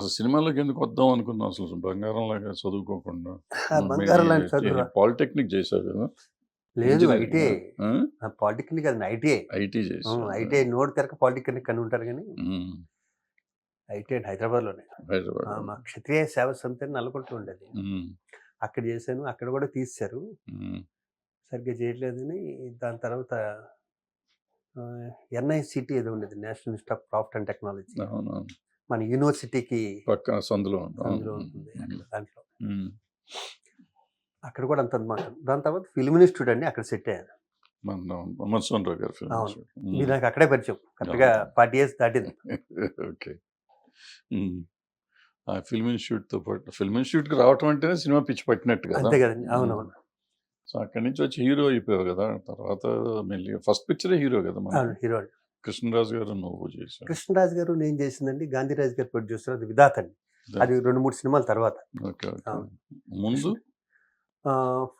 అసలు సినిమాలోకి ఎందుకు వద్దాం అనుకున్నాం అసలు బంగారం లాగా చదువుకోకుండా ఆ బంగారం లాంటి చదువు పాలిటెక్నిక్ చేశావు కదా? లేదు ఐటీఐ. పాలిటెక్నిక్ అది ఐటీఐ. ఐటీ చేసావు ఐటీఐ నోట్ తెరక పాలిటెక్నిక్ అని ఉంటారు కానీ ఉమ్, ఐటీఐ హైదరాబాద్లోనే. మా క్షత్రియ సేవ సమితి అని నల్లకుంటూ ఉండేది అక్కడ చేశాను అక్కడ కూడా తీశారు. సరిగ్గా చేయట్లేదని దాని తర్వాత ఎన్ఐసిటీ ఏదో ఉండేది national institute of craft and technology. మన యూనివర్సిటీకి పక్కన సందులో అవును. ఉంటుంది అక్కడ దాంట్లో. అక్కడ కూడా అంత అనమాట దాని తర్వాత ఫిల్మ్ ఇన్స్టిట్యూట్ అండి అక్కడ సెట్ అయ్యాను గారు అవును. మీరు నాకు అక్కడే పరిచయం. కరెక్ట్గా. ఫార్టీ ఇయర్స్ దాటింది. ఓకే. ఆ ఫిల్మ్ ఇన్స్టిట్యూట్తో పాటు ఫిల్మ్ ఇన్స్టిట్యూట్కి రావటం అంటేనే సినిమా పిచ్చి పట్టినట్టు కదా? అంతే కదండి. అవునవును. సో అక్కడి నుంచి వచ్చి హీరో అయిపోయావు కదా? తర్వాత మెల్లి ఫస్ట్ పిక్చరే హీరో కదా మన హీరో కృష్ణరాజు గారు నువ్వు చేశావు కృష్ణరాజు గారు నేను చేసిందండి? గాంధీరాజు గారు ప్రొడ్యూసర్ అది విధాత్. అండి అది రెండు మూడు సినిమాల తర్వాత. ముందు?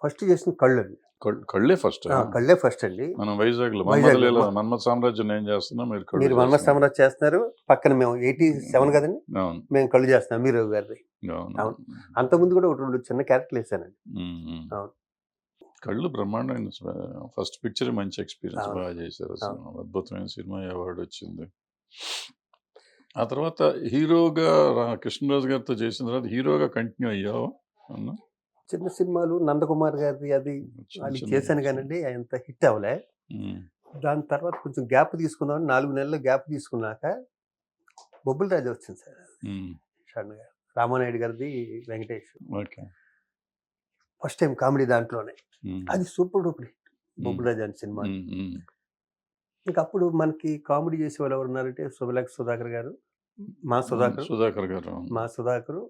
ఫస్ట్ చేసిన కళ్ళు అండి కళ్- కళ్ళే ఫస్ట్. కళ్ళే ఫస్ట్ అండి. మనం వైజాగ్లో మన్మథ సామ్రాజ్యం ఏం చేస్తున్నాం మీరు మీరు మన్మథ చేస్తున్నారు. సామ్రాజ్ చేస్తున్నారు. పక్కన మేము ఎయిటీ సెవెన్ కదండి? మేము కళ్ళు చేస్తున్నాం మీరు గారిది. అవును. అంతకుముందు కూడా ఒక రెండు చిన్న క్యారెక్టర్లు వేసానండి. అవును. కళ్ళు బ్రహ్మాండమైన ఫస్ట్ పిక్చర్ మంచి ఎక్స్పీరియన్స్. బాగా చేశారు అసలు. అద్భుతమైన సినిమా అవార్డు వచ్చింది. ఆ తర్వాత హీరోగా కృష్ణరాజు గారితో చేసిన తర్వాత హీరోగా కంటిన్యూ అయ్యావు అన్న? చిన్న సినిమాలు నందకుమార్ గారిది అది చేశాను కానండి అంత హిట్ అవ్వలే. దాని తర్వాత కొంచెం గ్యాప్ తీసుకుందామని నాలుగు నెలలు గ్యాప్ తీసుకున్నాక బొబ్బుల రాజు వచ్చింది సార్. ఉమ్, సడన్గా రామానాయుడు గారిది Venkatesh. Okay. First time comedy దాంట్లోనే. అది super duper hit Bobbili Raja అనే సినిమా ఇంకా అప్పుడు మనకి కామెడీ చేసే వాళ్ళు ఎవరు ఉన్నారంటే శుభలేఖ సుధాకర్ గారు మా సుధాకర్. సుధాకర్ గారు మా సుధాకర్.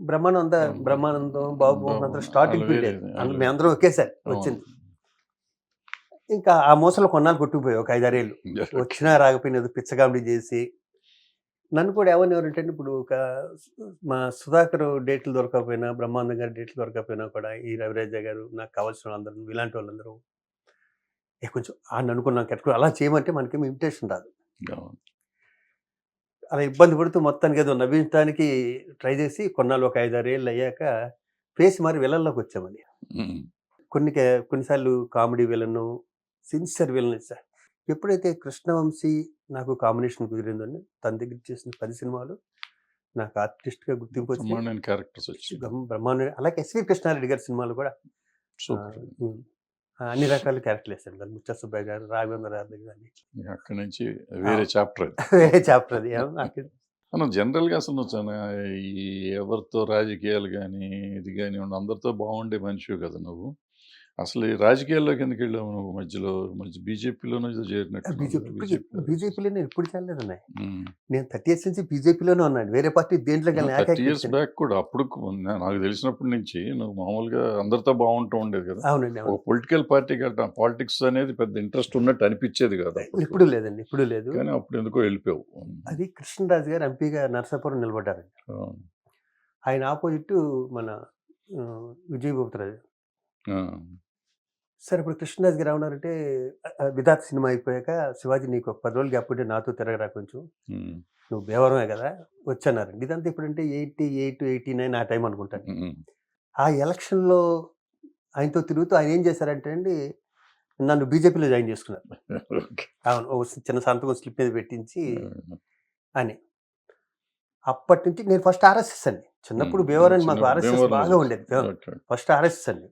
బ్రహ్మానంద. బ్రహ్మానందం బాబు అందరూ స్టార్టింగ్ పీరియడ్ మేము అందరం ఒకేసారి. వచ్చింది. ఇంకా ఆ మోసలో కొన్నాళ్ళు కొట్టుకుపోయాయి ఒక ఐదారేళ్ళు. వచ్చినా రాకపోయినా పిచ్చ కామెడీ చేసి నన్ను కూడా ఎవరిని ఎవరంటే ఇప్పుడు ఒక మా సుధాకర్ డేట్లు దొరకకపోయినా బ్రహ్మానందం గారి డేట్లు దొరకకపోయినా కూడా ఈ రవిరాజ గారు నాకు కావాల్సిన వాళ్ళందరూ ఇలాంటి వాళ్ళందరూ ఏ కొంచెం ఆయన అనుకున్నాం కరెక్ట్ అలా చేయమంటే మనకేం ఇన్విటేషన్ రాదు. అలా ఇబ్బంది పడుతూ మొత్తానికి ఏదో నవ్వించడానికి ట్రై చేసి కొన్నాళ్ళు ఒక ఐదారు ఏళ్ళు అయ్యాక ఫేస్ మారి విలన్లోకి వచ్చామని కొన్ని కొన్నిసార్లు comedy villain sincere villain sir ఎప్పుడైతే కృష్ణవంశీ నాకు కాంబినేషన్ కుదిరిందండి తన దగ్గర చేసిన పది సినిమాలు నాకు ఆర్టిస్ట్గా గుర్తింపు వచ్చి బ్రహ్మాండమైన క్యారెక్టర్స్ వచ్చి బ్రహ్మాండ అలాగే ఎస్వి కృష్ణారెడ్డి గారి సినిమాలు కూడా అన్ని రకాల క్యారెక్టర్లు వేసాను దాని ముచ్చ సుబ్బయ్య గారు రాఘవేంద్ర గారు కానీ అక్కడి నుంచి వేరే చాప్టర్ వేరే చాప్టర్ అది. మనం జనరల్గా అసలు ఎవరితో రాజకీయాలు కానీ ఇది కానీ అందరితో బాగుండే మనిషివి కదా నువ్వు. అసలు ఈ రాజకీయాల్లోకి ఎందుకు వెళ్ళావు నువ్వు? మధ్యలో మధ్య బీజేపీలోనే చేరినట్టు బీజేపీ బీజేపీలో నేను ఎప్పుడు చేయలేదన్నాయి నేను థర్టీ ఇయర్స్ నుంచి బీజేపీలోనే ఉన్నాను. వేరే పార్టీ వెళ్ళిన థర్టీ ఇయర్స్ బ్యాక్ కూడా అప్పుడు నాకు తెలిసినప్పటి నుంచి నువ్వు మామూలుగా అందరితో బాగుంటూ ఉండేది కదా. అవునండి ఒక పొలిటికల్ పార్టీకి వెళ్ళటం పాలిటిక్స్ అనేది పెద్ద ఇంట్రెస్ట్ ఉన్నట్టు అనిపించేది కదా. ఇప్పుడు లేదండి ఇప్పుడు లేదు. కానీ అప్పుడు ఎందుకో వెళ్ళిపోయావు. అది కృష్ణరాజు గారు ఎంపీగా నరసాపురం నిలబడ్డారండి. ఆయన ఆపోజిట్ మన విజయ్ గుప్తరాజు సరే ఇప్పుడు కృష్ణరాజు గారు ఏమన్నారంటే విధాత్ సినిమా అయిపోయాక శివాజీ నీకు ఒక పది రోజులు గ్యాప్ ఉంటే నాతో తిరగరా కొంచెం. నువ్వు బేవరమే కదా వచ్చన్నారండి. ఇదంతా ఇప్పుడంటే ఎయిటీ ఎయిట్ ఎయిటీ నైన్ ఆ టైం అనుకుంటాను. ఆ ఎలక్షన్లో ఆయనతో తిరుగుతూ ఆయన ఏం చేశారంటే అండి నన్ను బీజేపీలో జాయిన్ చేసుకున్నారు. అవును చిన్న సంతకం స్లిప్ మీద పెట్టించి అని. అప్పటి నుంచి నేను ఫస్ట్ ఆర్ఎస్ఎస్ అండి. చిన్నప్పుడు భీమవరం మాకు ఆర్ఎస్ఎస్ బాగా ఉండేది. ఫస్ట్ ఆర్ఎస్ఎస్ అండి.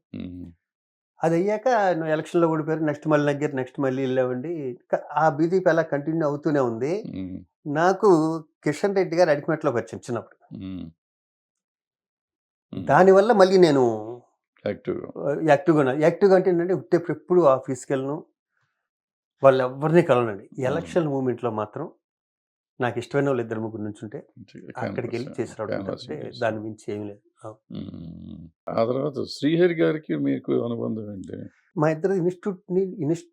అది అయ్యాక నువ్వు ఎలక్షన్లో ఓడిపోయారు నెక్స్ట్ మళ్ళీ నగ్గారు నెక్స్ట్ మళ్ళీ వెళ్ళామండి ఆ బీజేపీ అలా కంటిన్యూ అవుతూనే ఉంది. నాకు కిషన్ రెడ్డి గారు అడిగిమెట్లో పరిచయం చిన్నప్పుడు. దానివల్ల మళ్ళీ నేను యాక్టివ్గా యాక్టివ్గా అంటే ఏంటంటే ఉట్టేప్పుడు ఎప్పుడు ఆఫీస్కి వెళ్ళను వాళ్ళు ఎవరిని కలవనండి ఎలక్షన్ మూమెంట్లో మాత్రం నాకు ఇష్టమైన వాళ్ళు ఇద్దరు ముగ్గురు నుంచి ఉంటే అక్కడికి వెళ్ళి చేసి రావడం దాని మించి ఏం లేదు. ఆ. తర్వాత శ్రీహరి గారికి మీకు అనుబంధం ఏంటి? మా ఇద్దరు ఇన్స్టిట్యూట్ని ఇన్స్ట్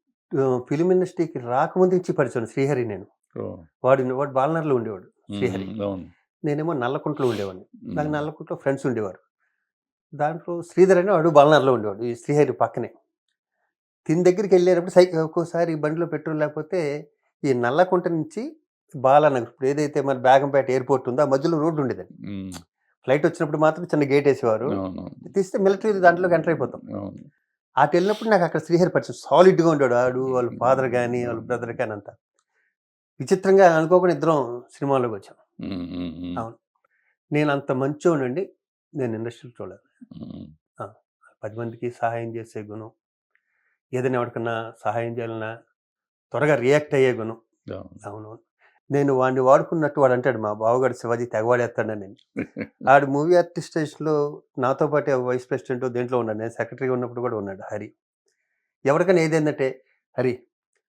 ఫిలిం ఇండస్ట్రీకి రాకముందు నుంచి పరిచయం శ్రీహరి నేను. వాడు వాడు బాలనర్లో ఉండేవాడు శ్రీహరి. నేనేమో నల్లకుంటలో ఉండేవాడిని. నాకు నల్లకుంటలో ఫ్రెండ్స్ ఉండేవారు. దాంట్లో శ్రీధర్ అని వాడు బాలనర్లో ఉండేవాడు ఈ శ్రీహరి పక్కనే. తిని దగ్గరికి వెళ్ళేటప్పుడు సై ఒక్కోసారి బండిలో పెట్రోల్ లేకపోతే ఈ నల్లకుంట నుంచి నాకు ఇప్పుడు ఏదైతే మన బేగంపేట ఎయిర్పోర్ట్ ఉందో ఆ మధ్యలో రోడ్డు ఉండేదండి. ఫ్లైట్ వచ్చినప్పుడు మాత్రం చిన్న గేట్ వేసేవారు. తీస్తే మిలిటరీ దాంట్లోకి ఎంటర్ అయిపోతాం. అటు వెళ్ళినప్పుడు నాకు అక్కడ శ్రీహరి పరిచయం సాలిడ్గా ఉండాడు ఆడు వాళ్ళ ఫాదర్ కానీ వాళ్ళ బ్రదర్ కానీ అంతా. విచిత్రంగా అనుకోకుండా ఇద్దరం సినిమాలోకి వచ్చాం. అవును. నేను అంత మంచోనండి నేను ఇండస్ట్రీలో చూడలేదు. పది మందికి సహాయం చేసే గుణం ఏదైనా ఎవరికన్నా సహాయం చేయాలన్నా త్వరగా రియాక్ట్ అయ్యే గుణం. అవును. అవునవును. నేను వాడిని వాడుకున్నట్టు వాడు అంటాడు మా బావగాడు శివాజీ తెగవాడేస్తాడని నేను. ఆడు మూవీ ఆర్టిస్ట్ స్టేషన్లో నాతో పాటు వైస్ ప్రెసిడెంట్ దేంట్లో ఉన్నాడు నేను సెక్రటరీ ఉన్నప్పుడు కూడా ఉన్నాడు హరి. ఎవరికైనా ఏదేందంటే హరి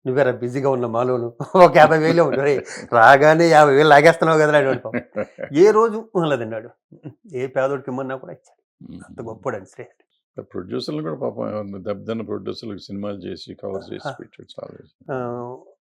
నువ్వేరా బిజీగా ఉన్న మాలోను ఒక యాభై వేలు రే రాగానే యాభై వేలు లాగేస్తున్నావు అని అంటాం ఏ రోజు లేదన్నాడు ఏ పేదోడికి ఇమ్మన్నా కూడా ఇచ్చాడు. అంత గొప్పడండి శ్రీ ప్రొడ్యూసర్లు కూడా పాపం దెబ్బతిన్న ప్రొడ్యూసర్లకు సినిమాలు చేసి కవర్ చేసి. పెట్టాడు చాలా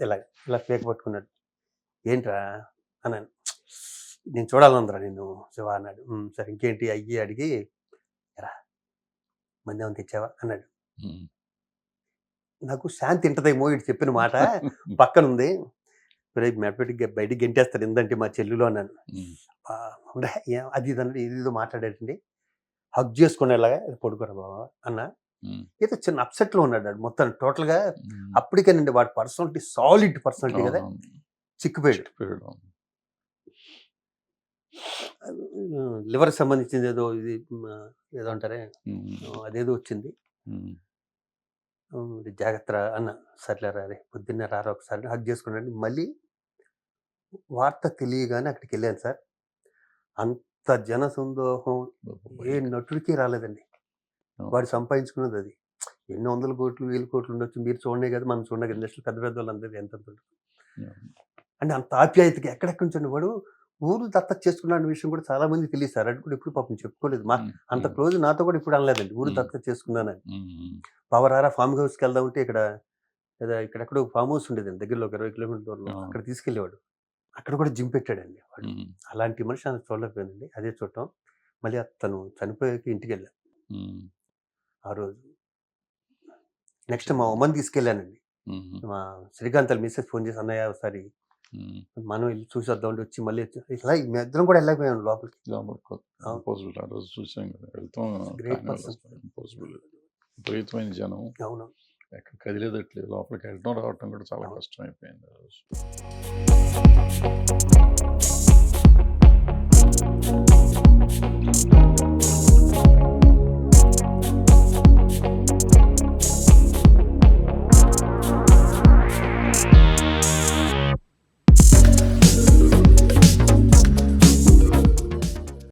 ఇలా ఇలా పేక పట్టుకున్నాడు. ఏంట్రా? అన్నాను. నేను చూడాలనుందిరా నిన్ను శివ అన్నాడు. "ఉమ్, సరే ఇంకేంటి? అయ్యి అడిగి ఎరా మంది ఏమైనా తెచ్చావా? అన్నాడు. నాకు శాంతి ఇంటదేమో ఇటు చెప్పిన మాట పక్కన ఉంది రేపు మెడపెట్టి బయటికి గెంటేస్తారు ఏందంటే మా చెల్లులో అన్నాను. ఉమ్, "ఆ, ఉండే, ఏం అది ఇది అన్నాడు ఇది మాట్లాడాడండి. హక్ చేసుకునేలాగా "ఇది పడుకోరా బాబా అన్న. ఏదో చిన్న అప్సెట్లో ఉన్నాడు వాడు మొత్తం టోటల్గా ఉమ్. అప్పటికేనండి వాడి పర్సనాలిటీ సాలిడ్ పర్సనాలిటీ కదా. చిక్కిపోయాడు. లివర్ సంబంధించింది ఏదో ఇది ఏదో అంటారే అదేదో వచ్చింది. జాగ్రత్త అన్న సర్లేరా రే పొద్దున్నే రారా ఒకసారి హక్ చేసుకున్నాడు. మళ్ళీ వార్త తెలియగానే అక్కడికి వెళ్ళాను సార్. అంత జన సందోహం ఏ నటుడికి రాలేదండి. వాడు సంపాదించుకున్నది అది. ఎన్ని వందల కోట్లు వేల కోట్లు ఉండొచ్చు. మీరు చూడనే కదా మనం చూడగా ఇండస్ట్రీ పెద్ద పెద్ద వాళ్ళందరూ ఎంత ఎంత. అంటే అంత ఆప్యాయతకి ఎక్కడెక్కడి నుంచి వాడు? ఊరు దత్తత చేసుకున్న విషయం కూడా చాలా మంది తెలియదు సార్. అది కూడా ఎప్పుడు పాపం చెప్పుకోలేదు. మా అంత క్లోజ్ నాతో కూడా ఇప్పుడు అనలేదండి. ఊరు మ్మ్. దత్తత చేసుకున్నానని. ఉమ్, పవరారా ఫామ్ హౌస్కి వెళ్దాం అంటే ఇక్కడ ఏదో ఇక్కడెక్కడో ఫామ్ హౌస్ ఉండేదండి. దగ్గరలో ఒక ఇరవై కిలోమీటర్ దూరంలో. అక్కడ తీసుకెళ్ళేవాడు. అక్కడ కూడా జిమ్ పెట్టాడండి వాడు. అలాంటి మనిషి ఆయన చూడలేకపోయానండి. అదే చూడటం. మళ్ళీ అతను చనిపోయాక ఇంటికి వెళ్ళాను. ఆ రోజు. నెక్స్ట్ మా ఉమ్మని తీసుకెళ్ళానండి. మా శ్రీకాంత్ మిస్సెస్ ఫోన్ చేసి అన్నయ్య ఒకసారి. మనం వెళ్ళి చూసి వద్దాం వచ్చి మళ్ళీ వచ్చి ఇట్లా మీ ఇద్దరం కూడా వెళ్ళకపోయాం లోపలికి. విపరీతమైన జనం. అవును. ఎక్కడ కదిలేదట్లేదు. లోపలికి వెళ్ళడం రావటం కూడా చాలా. కష్టం అయిపోయింది